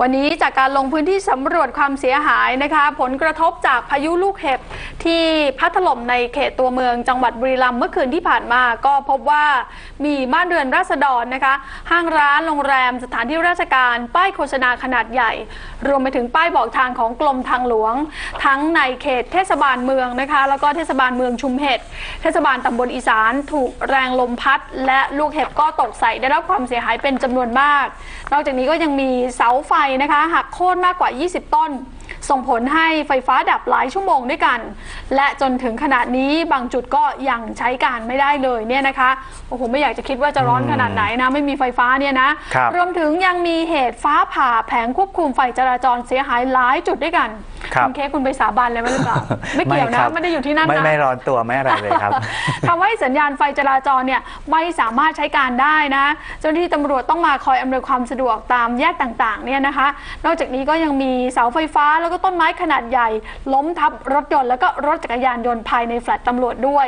วันนี้จากการลงพื้นที่สำรวจความเสียหายนะคะ ผลกระทบจากพายุลูกเห็บที่พัดถล่มในเขตตัวเมืองจังหวัดบุรีรัมย์เมื่อคืนที่ผ่านมา ก็พบว่ามีบ้านเรือนราษฎรนะคะ ห้างร้านโรงแรมสถานที่ราชการ ป้ายโฆษณาขนาดใหญ่ รวมไปถึงป้ายบอกทางของกรมทางหลวง ทั้งในเขตเทศบาลเมืองนะคะ แล้วก็เทศบาลเมืองชุมเห็ดเทศบาลตำบลอีสานถูกแรงลมพัด และลูกเห็บก็ตกใส่ได้รับความเสียหายเป็นจำนวนมาก นอกจากนี้ก็ยังมีเสาไฟนะคะหักโค่นมากกว่า 20 ต้น ส่งผลให้ไฟฟ้าดับหลายชั่วโมงด้วยกัน และจนถึงขณะนี้บางจุดก็ยังใช้การไม่ได้เลยเนี่ยนะคะโอ้โหไม่อยากจะคิดว่าจะร้อนขนาดไหนนะไม่มีไฟฟ้าเนี่ยนะครับ รวมถึงยังมีเหตุฟ้าผ่าแผงควบคุมไฟจราจรเสียหายหลายจุดด้วยกัน ครับณเค้กคุณไปสาบานเลยไหมหรือเปล่าไม่เกี่ยวนะครับไม่ได้อยู่ที่นั่นไม่นะไม่ร้อนตัวไม่อะไรเลยครับทำให้สัญญาณไฟจราจรเนี่ยไม่สามารถใช้การได้นะเจ้าหน้าที่ตำรวจต้องมาคอยอำนวยความสะดวกตามแยกต่างๆเนี่ยนะคะ นอกจากนี้ก็ยังมีเสาไฟฟ้าแล้วก็ต้นไม้ขนาดใหญ่ ล้มทับรถยนต์แล้วก็รถจักรยานยนต์ภายในแฟลตตำรวจด้วย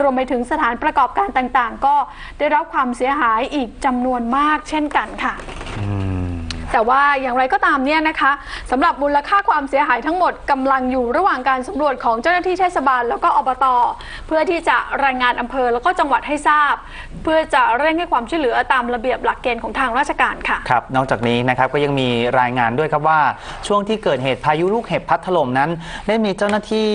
รวมไปถึงสถานประกอบการต่างๆ ก็ได้รับความเสียหายอีกจำนวนมากเช่นกันค่ะอืม แต่ว่าอย่างไรก็ตามเนี่ยนะคะสำหรับมูลค่าความเสียหายทั้งหมดกำลังอยู่ระหว่างการสำรวจของเจ้าหน้าที่เทศบาลแล้วก็อบต เพื่อที่จะรายงานอำเภอแล้วก็จังหวัดให้ทราบ เพื่อจะเร่งให้ความช่วยเหลือตามระเบียบหลักเกณฑ์ของทางราชการค่ะ ครับ นอกจากนี้นะครับก็ยังมีรายงานด้วยครับว่า ช่วงที่เกิดเหตุพายุลูกเห็บพัดถล่มนั้น ได้มีเจ้าหน้าที่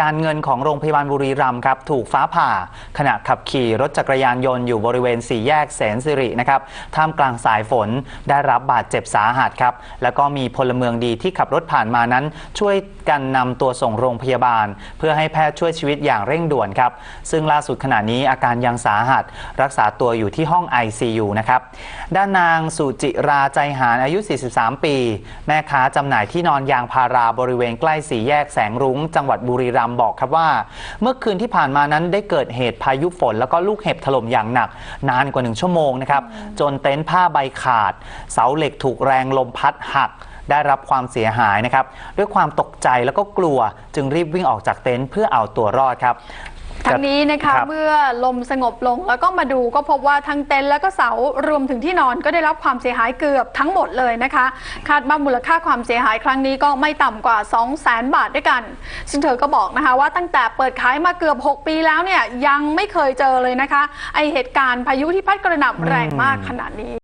การเงินของโรงพยาบาลบุรีรัมย์ครับถูกฟ้าผ่าขณะขับขี่รถจักรยานยนต์อยู่บริเวณสี่แยกแสนสิรินะครับท่ามกลางสายฝนได้รับบาดเจ็บสาหัสครับแล้วก็มีพลเมืองดีที่ขับรถผ่านมานั้น ช่วยกันนำตัวส่งโรงพยาบาล เพื่อให้แพทย์ช่วยชีวิตอย่างเร่งด่วนครับซึ่งล่าสุดขณะนี้อาการยังสาหัสรักษาตัวอยู่ที่ห้อง ICU นะครับ ด้านนางสุจิราใจหารอายุ 43 ปี แม่ค้าจำหน่ายที่นอนยางพาราบริเวณใกล้สี่แยกแสงรุ้ง จังหวัดบุรีรัมย์บอกครับว่า เมื่อคืนที่ผ่านมานั้นได้เกิดเหตุพายุฝน แล้วก็ลูกเห็บถล่มอย่างหนัก นานกว่าหนึ่งชั่วโมงนะครับจนเต็นท์ผ้าใบขาด เสาเหล็กถูกแรงลมพัดหักได้รับความเสียหายนะครับ ด้วยความตกใจแล้วก็กลัวจึงรีบวิ่งออกจากเต็นท์เพื่อเอาตัวรอดครับ ทั้งนี้นะคะรับ เมื่อลมสงบลงแล้วก็มาดูก็พบว่าทั้งเต็นท์แล้วก็เสารวมถึงที่นอนก็ได้รับความเสียหายเกือบทั้งหมดเลยนะคะ คาดว่ามูลค่าความเสียหายครั้งนี้ก็ไม่ต่ำกว่า 2 0 0แสนบาทด้วยกัน ซึ่งเธอก็บอกนะคะว่าตั้งแต่เปิดขายมาเกือบ 6 ปีแล้วเนี่ยยังไม่เคยเจอเลยนะคะ ไอเหตุการณ์พายุที่พัดกระหน่ำแรงมากขนาดนี้